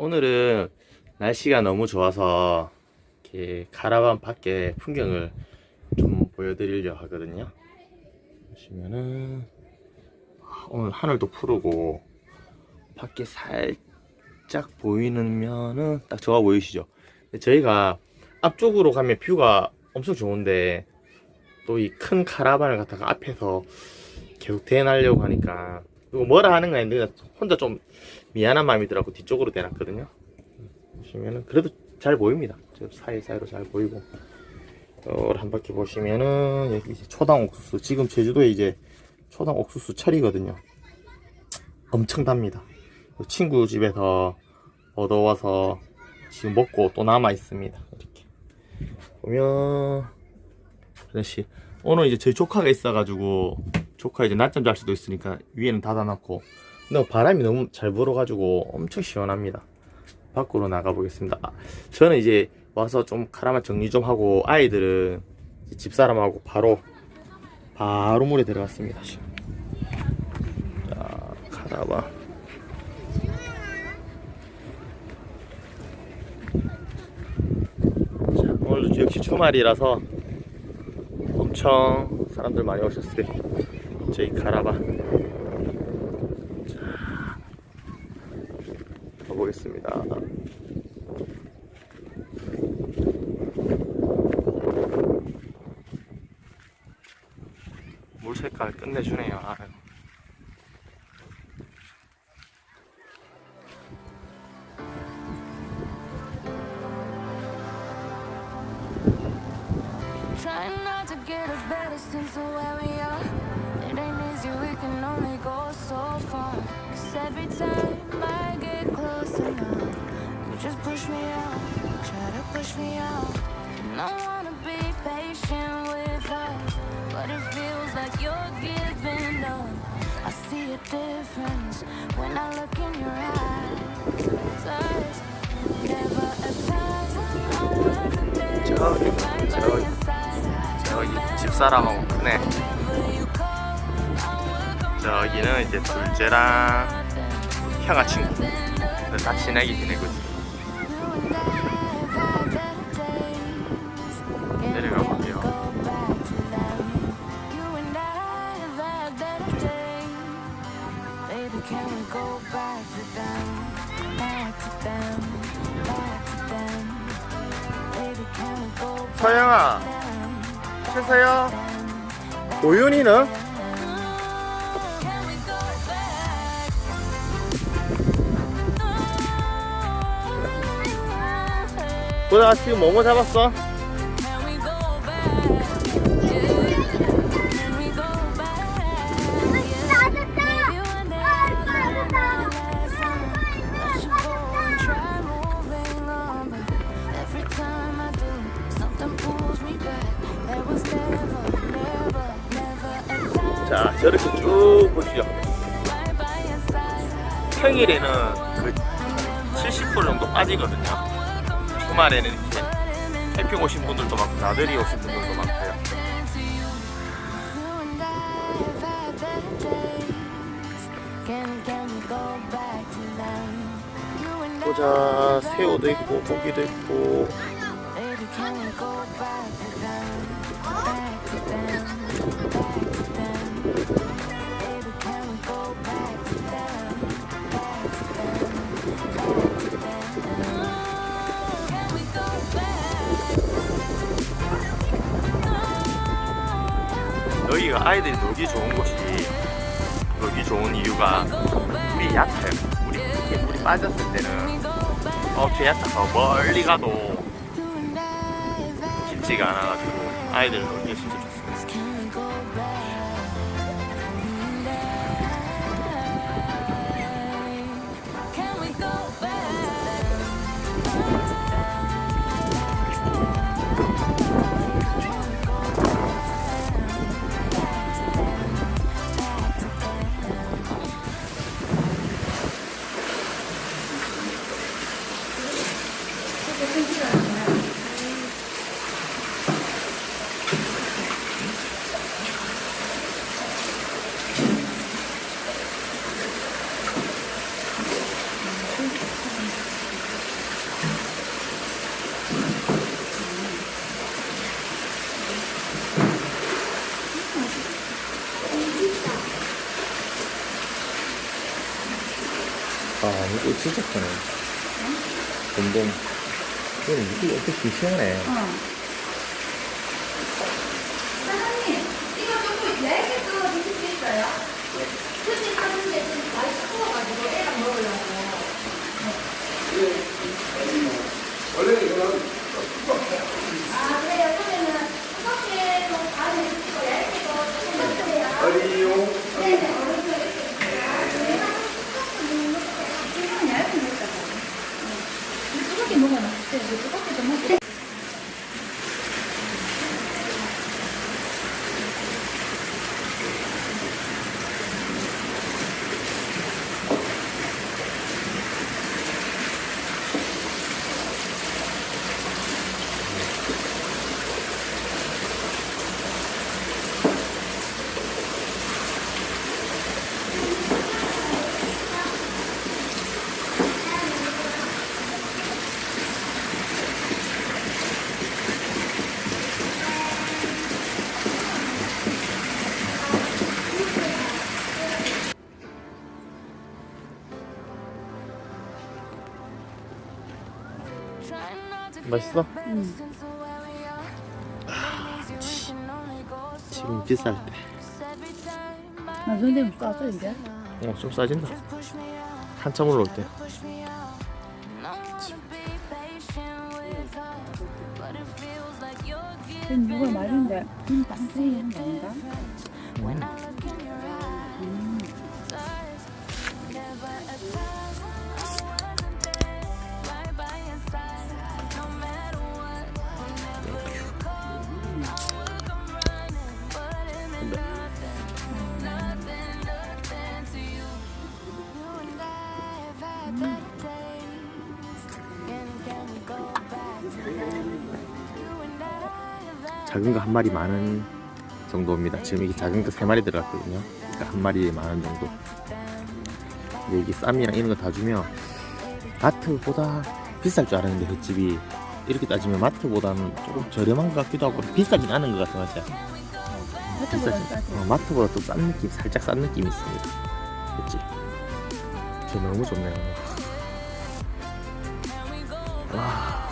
오늘은 날씨가 너무 좋아서 이렇게 가라반 밖에 풍경을 좀 보여드리려 하거든요. 보시면은 아, 오늘 하늘도 푸르고 밖에 살짝 보이는면은 딱 좋아 보이시죠? 저희가 앞쪽으로 가면 뷰가 엄청 좋은데 또 이 큰 카라반을 갖다가 앞에서 계속 대놔려고 하니까 이거 뭐라 하는 거 아닌데 혼자 좀 미안한 마음이 들어갖고 뒤쪽으로 대놨거든요. 보시면은 그래도 잘 보입니다. 저 사이사이로 잘 보이고. 어, 한 바퀴 보시면은 여기 이제 초당 옥수수. 지금 제주도에 이제 초당 옥수수 철이거든요. 엄청 답니다. 친구 집에서 얻어와서 지금 먹고 또 남아 있습니다. 이렇게. 보면 아저씨 오늘 이제 저희 조카가 있어가지고 조카 이제 낮잠 잘 수도 있으니까 위에는 닫아놓고. 근데 바람이 너무 잘 불어가지고 엄청 시원합니다. 밖으로 나가보겠습니다. 아, 저는 이제 와서 좀 카라마 정리 좀 하고 아이들은 집사람하고 바로 바로 물에 들어갔습니다. 자 카라바. 자, 오늘도 역시 주말이라서 엄청 사람들 많이 오셨어요. 저희 카라반. 자, 가보겠습니다. 물 색깔 끝내주네요. 아유. Trying not to get a better of where we are. It ain't easy, we can only go so far. Cause every time I get closer now, you just push me out, try to push me out. And I wanna be patient with us, but it feels like you're giving up. I see a difference when I look in your eyes. Never a time I wasn't there. 저기, right by 저기. your side. 저기 집사람하고 크네. 저기는 이제 둘째랑 형아 친구. 다 친하게 지내고 있어. 내려가 볼게요. 서영아? 쉬세요. 오윤이는? Never, never a time 자, 저렇게 쭉 보시죠. 평일에는 그 70% 정도 빠지거든요. 주말에는 이렇게 캠핑 오신 분들도 많고 나들이 오신 분들도 많고요. 보자, 새우도 있고 고기도 있고 아이들이 놀기 좋은 곳이 놀기 좋은 이유가 물이 얕아요. 물이 이렇게 물이 빠졌을 때는 어깨 얕아서 멀리 가도 깊지가 않아가지고 아이들 놀기 진 이거 진짜 크네. 곰봉. 이거는 이게 이렇게 싱싱하네. 사장님, 이거 조금 얇게 썰어 주실 수 있어요? 굳이 하는데 좀 많이 추워가지고 애랑 먹으려고. 아, 그래요? 그러면은 두껍게도 다 해주시고 얇게도 조금 넣으세요. 어디요? 네네, 맛있어? 지금 비쌀 때. 아, 선생님 까서 이제? 어, 좀 싸진다. 한참 올라올 때. 지금 누가 말인데 음, 땅콩이 하는 거 작은 거 한 마리 많은 정도입니다. 지금 이게 작은 거 세 마리 들어갔거든요. 그러니까 한 마리에 만원 정도. 근데 이게 쌈이랑 이런 거 다 주면 마트보다 비쌀 줄 알았는데 횟집이 이렇게 따지면 마트보다는 조금 저렴한 것 같기도 하고 비싸진 않은 것 같아 맞지? 마트보다 싸지. 어, 마트보다 또 싼 느낌 살짝 싼 느낌이 있습니다. 그치? 저 너무 좋네요. 와